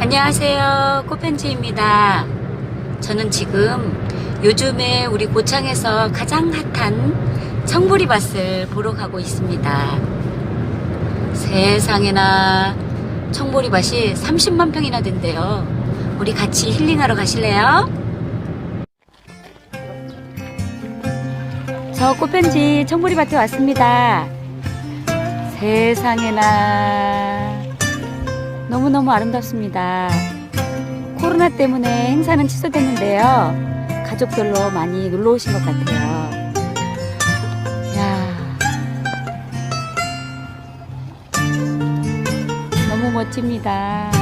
안녕하세요. 꽃편지입니다. 저는 지금 요즘에 우리 고창에서 가장 핫한 청보리밭을 보러 가고 있습니다. 세상에나 청보리밭이 30만 평이나 된대요. 우리 같이 힐링하러 가실래요? 저 꽃편지 청보리밭에 왔습니다. 세상에나 너무너무 아름답습니다. 코로나 때문에 행사는 취소됐는데요. 가족들로 많이 놀러 오신 것 같아요. 야 너무 멋집니다.